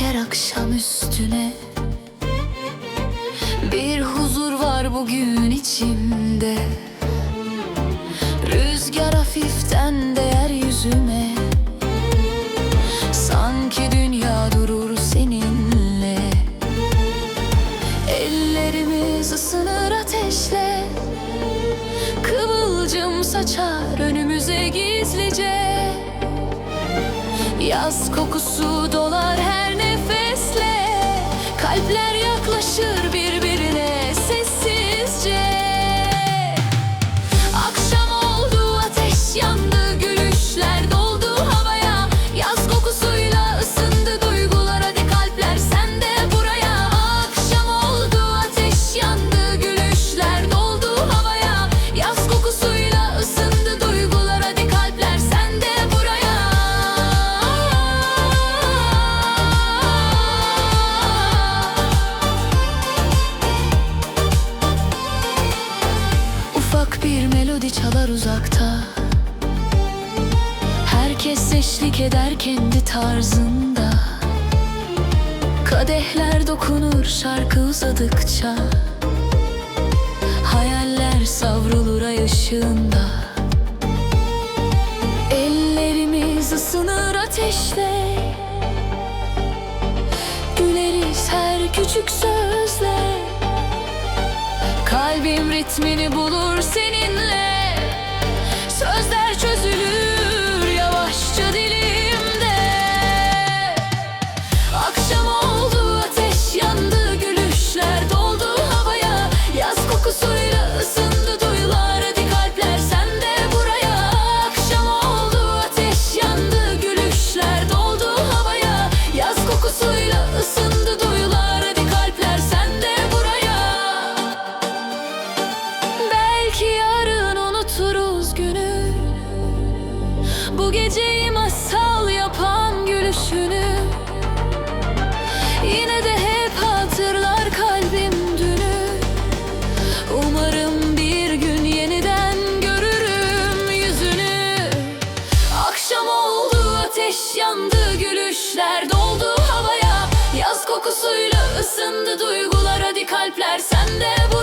çöker akşam üstüne. Bir huzur var bugün içimde. Rüzgar hafiften değer yüzüme. Sanki dünya durur seninle. Ellerimiz ısınır ateşle. Kıvılcım saçar önümüze gizlice. Yaz kokusu dolar her Kalpler uzakta. Herkes eşlik eder kendi tarzında. Kadehler dokunur şarkı uzadıkça. Hayaller savrulur ay ışığında. Ellerimiz ısınır ateşle. Güleriz her küçük sözle. Kalbim ritmini bulur seninle geceyi masal yapan gülüşünü. Yine de hep hatırlar kalbim dünü. Umarım bir gün yeniden görürüm yüzünü. Akşam oldu ateş yandı gülüşler doldu havaya. Yaz kokusuyla ısındı duygular hadi kalpler sen de buraya